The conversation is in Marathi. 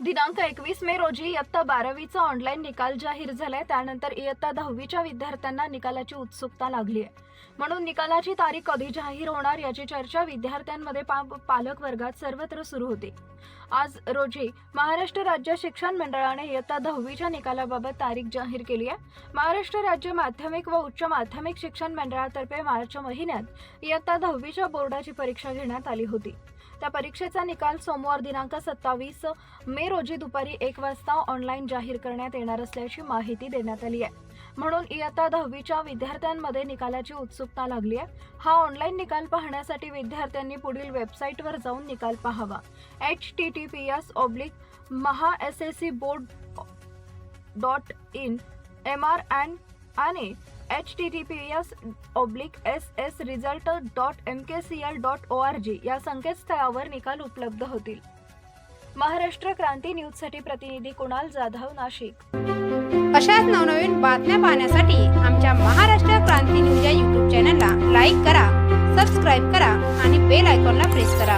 दिनांक एकवीस मे रोजी इयत्ता बारावीचा ऑनलाईन निकाल जाहीर झालाय. त्यानंतर इयत्ता दहावीच्या विद्यार्थ्यांना निकालाची उत्सुकता लागली आहे. म्हणून निकालाची तारीख कधी जाहीर होणार याची चर्चा विद्यार्थ्यांमध्ये पा- पालक वर्गात सर्वत्र सुरू होती. आज रोजी महाराष्ट्र राज्य शिक्षण मंडळाने इयत्ता दहावीच्या निकालाबाबत तारीख जाहीर केली आहे. महाराष्ट्र राज्य माध्यमिक व उच्च माध्यमिक शिक्षण मंडळातर्फे मार्च महिन्यात इयत्ता दहावीच्या बोर्डाची परीक्षा घेण्यात आली होती. त्या परीक्षेचा निकाल सोमवार दिनांक सत्तावीस मे रोजी दुपारी एक वाजता ऑनलाईन जाहीर करण्यात येणार असल्याची माहिती देण्यात आली आहे. म्हणून इयत्ता दहावीच्या विद्यार्थ्यांमध्ये निकालाची उत्सुकता लागली आहे. हा ऑनलाईन निकाल पाहण्यासाठी विद्यार्थ्यांनी पुढील वेबसाईटवर जाऊन निकाल पाहावा. H T T P S oblique Maha S S C board dot in M R and आणि H T T P S oblique S S result dot M K C L dot O R G या संकेतस्थळावर निकाल उपलब्ध होतील. महाराष्ट्र क्रांती न्यूजसाठी प्रतिनिधी कुणाल जाधव नाशिक. अशाच नवनवीन बातम्या पाहण्यासाठी आमच्या महाराष्ट्र क्रांती न्यूज या यूट्यूब चॅनलला लाईक करा सबस्क्राईब करा आणि बेल आयकॉनला प्रेस करा.